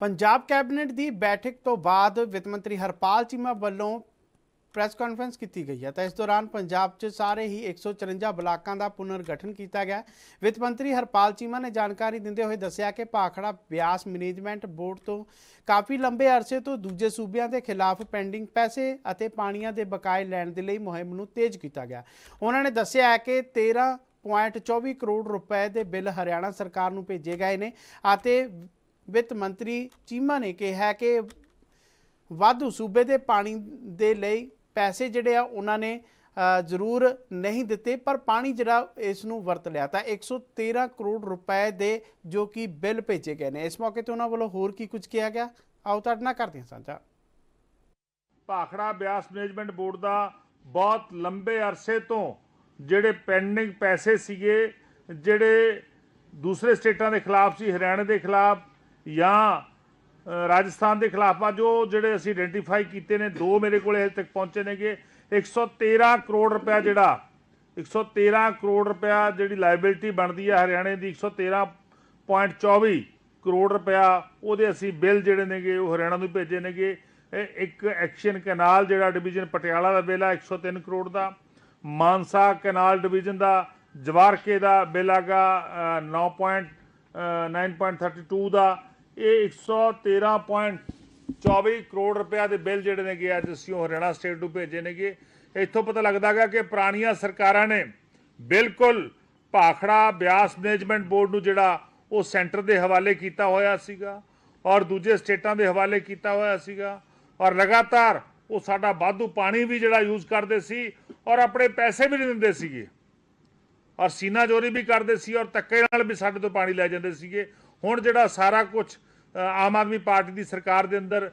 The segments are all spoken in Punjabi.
ਪੰਜਾਬ ਕੈਬਨਿਟ ਦੀ ਬੈਠਕ ਤੋਂ ਬਾਅਦ ਵਿੱਤ ਮੰਤਰੀ ਹਰਪਾਲ ਚੀਮਾ ਵੱਲੋਂ ਪ੍ਰੈਸ ਕਾਨਫਰੰਸ ਕੀਤੀ ਗਈ ਹੈ। ਤਾਂ ਇਸ ਦੌਰਾਨ ਪੰਜਾਬ 'ਚ ਸਾਰੇ ਹੀ 154 ਬਲਾਕਾਂ ਦਾ ਪੁਨਰਗਠਨ ਕੀਤਾ ਗਿਆ। ਵਿੱਤ ਮੰਤਰੀ ਹਰਪਾਲ ਚੀਮਾ ਨੇ ਜਾਣਕਾਰੀ ਦਿੰਦੇ ਹੋਏ ਦੱਸਿਆ ਕਿ ਭਾਖੜਾ ਬਿਆਸ ਮੈਨੇਜਮੈਂਟ ਬੋਰਡ ਤੋਂ ਕਾਫੀ ਲੰਬੇ ਅਰਸੇ ਤੋਂ ਦੂਜੇ ਸੂਬਿਆਂ ਦੇ ਖਿਲਾਫ ਪੈਂਡਿੰਗ ਪੈਸੇ ਅਤੇ ਪਾਣੀਆਂ ਦੇ ਬਕਾਏ ਲੈਣ ਦੇ ਲਈ ਮੁਹਿੰਮ ਨੂੰ ਤੇਜ਼ ਕੀਤਾ ਗਿਆ। ਉਹਨਾਂ ਨੇ ਦੱਸਿਆ ਹੈ ਕਿ 13.24 ਕਰੋੜ ਰੁਪਏ ਦੇ ਬਿੱਲ ਹਰਿਆਣਾ ਸਰਕਾਰ ਨੂੰ ਭੇਜੇ ਗਏ ਨੇ ਅਤੇ ਵਿੱਤ ਮੰਤਰੀ ਚੀਮਾ ਨੇ ਕਿਹਾ ਕਿ ਵਾਧੂ ਸੂਬੇ ਦੇ ਪਾਣੀ ਦੇ ਲਈ ਪੈਸੇ ਜਿਹੜੇ ਆ ਉਹਨਾਂ ਨੇ ਜ਼ਰੂਰ ਨਹੀਂ ਦਿੱਤੇ, ਪਰ ਪਾਣੀ ਜਿਹੜਾ ਇਸ ਨੂੰ ਵਰਤ ਲਿਆ। ਤਾਂ 113 ਕਰੋੜ ਰੁਪਏ ਦੇ ਜੋ ਕਿ ਬਿੱਲ ਭੇਜੇ ਗਏ ਨੇ। ਇਸ ਮੌਕੇ ਤੇ ਉਹਨਾਂ ਵੱਲੋਂ ਹੋਰ ਕੀ ਕੁਝ ਕਿਹਾ ਗਿਆ? ਆਓ ਤੁਹਾਡੇ ਨਾਲ ਕਰਦੇ ਹਾਂ ਸਾਂਝਾ। ਭਾਖੜਾ ਬਿਆਸ ਮੈਨੇਜਮੈਂਟ ਬੋਰਡ ਦਾ ਬਹੁਤ ਲੰਬੇ ਅਰਸੇ ਤੋਂ ਜਿਹੜੇ ਪੈਂਡਿੰਗ ਪੈਸੇ ਸੀਗੇ, ਜਿਹੜੇ ਦੂਸਰੇ ਸਟੇਟਾਂ ਦੇ ਖਿਲਾਫ ਸੀ, ਹਰਿਆਣਾ ਦੇ ਖਿਲਾਫ ਜਾਂ ਰਾਜਸਥਾਨ ਦੇ ਖਿਲਾਫ ਆ, ਜੋ ਜਿਹੜੇ ਅਸੀਂ ਆਇਡੈਂਟੀਫਾਈ ਕੀਤੇ ਨੇ, ਦੋ ਮੇਰੇ ਕੋਲੇ ਹਜੇ ਤੱਕ ਪਹੁੰਚੇ ਨੇਗੇ। 113 ਕਰੋੜ ਰੁਪਇਆ ਜਿਹੜਾ 113 ਕਰੋੜ ਰੁਪਇਆ ਜਿਹੜੀ ਲਾਇਬਿਲਿਟੀ ਬਣਦੀ ਹੈ ਹਰਿਆਣੇ ਦੀ 113.24 ਕਰੋੜ ਰੁਪਇਆ ਉਹਦੇ ਅਸੀਂ ਬਿੱਲ ਜਿਹੜੇ ਨੇਗੇ, ਉਹ ਹਰਿਆਣਾ ਨੂੰ ਭੇਜੇ ਨੇਗੇ। ਇੱਕ ਐਕਸ਼ਨ ਕੈਨਾਲ ਜਿਹੜਾ ਡਿਵੀਜ਼ਨ ਪਟਿਆਲਾ ਦਾ ਬਿੱਲ ਆ 103 ਕਰੋੜ ਦਾ। ਮਾਨਸਾ ਕੈਨਾਲ ਡਿਵੀਜ਼ਨ ਦਾ, ਜਵਾਰਕੇ ਦਾ ਬਿੱਲ ਆਗਾ 9.9.32 ਦਾ। ਇਹ 113.24 ਕਰੋੜ ਰੁਪਇਆ ਦੇ ਬਿੱਲ ਜਿਹੜੇ ਨੇਗੇ ਅੱਜ ਅਸੀਂ ਉਹ ਹਰਿਆਣਾ ਸਟੇਟ ਨੂੰ ਭੇਜੇ ਨੇਗੇ। ਇੱਥੋਂ ਪਤਾ ਲੱਗਦਾ ਗਾ ਕਿ ਪੁਰਾਣੀਆਂ ਸਰਕਾਰਾਂ ਨੇ ਬਿਲਕੁਲ ਭਾਖੜਾ ਬਿਆਸ ਮੈਨੇਜਮੈਂਟ ਬੋਰਡ ਨੂੰ ਜਿਹੜਾ ਉਹ ਸੈਂਟਰ ਦੇ ਹਵਾਲੇ ਕੀਤਾ ਹੋਇਆ ਸੀਗਾ ਔਰ ਦੂਜੇ ਸਟੇਟਾਂ ਦੇ ਹਵਾਲੇ ਕੀਤਾ ਹੋਇਆ ਸੀਗਾ ਔਰ ਲਗਾਤਾਰ ਉਹ ਸਾਡਾ ਵਾਧੂ ਪਾਣੀ ਵੀ ਜਿਹੜਾ ਯੂਜ਼ ਕਰਦੇ ਸੀ ਔਰ ਆਪਣੇ ਪੈਸੇ ਵੀ ਨਹੀਂ ਦਿੰਦੇ ਸੀਗੇ। ਔਰ ਸੀਨਾ ਚੋਰੀ ਵੀ ਕਰਦੇ ਸੀ ਔਰ ਧੱਕੇ ਨਾਲ ਵੀ ਸਾਡੇ ਤੋਂ ਪਾਣੀ ਲੈ ਜਾਂਦੇ ਸੀਗੇ। ਹੁਣ ਜਿਹੜਾ ਸਾਰਾ ਕੁਝ ਆਮ ਆਦਮੀ ਪਾਰਟੀ ਦੀ ਸਰਕਾਰ ਦੇ ਅੰਦਰ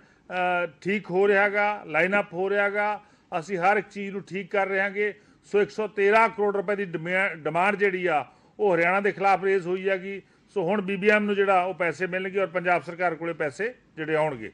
ਠੀਕ ਹੋ ਰਿਹਾਗਾ ਲਾਈਨ ਅਪ ਹੋ ਰਿਹਾਗਾ, ਅਸੀਂ ਹਰ ਇੱਕ ਚੀਜ਼ ਨੂੰ ਠੀਕ ਕਰ ਰਹੇ ਹਾਂਗੇ ਸੋ 113 ਕਰੋੜ ਰੁਪਏ ਦੀ ਡਿਮਾ- ਡਿਮਾਂਡ ਜਿਹੜੀ ਆ, ਉਹ ਹਰਿਆਣਾ ਦੇ ਖਿਲਾਫ ਰੇਜ਼ ਹੋਈ ਹੈਗੀ। ਸੋ ਹੁਣ ਬੀਬੀਐਮ ਨੂੰ ਜਿਹੜਾ ਉਹ ਪੈਸੇ ਮਿਲਣਗੇ ਔਰ ਪੰਜਾਬ ਸਰਕਾਰ ਕੋਲੇ ਪੈਸੇ ਜਿਹੜੇ ਆਉਣਗੇ।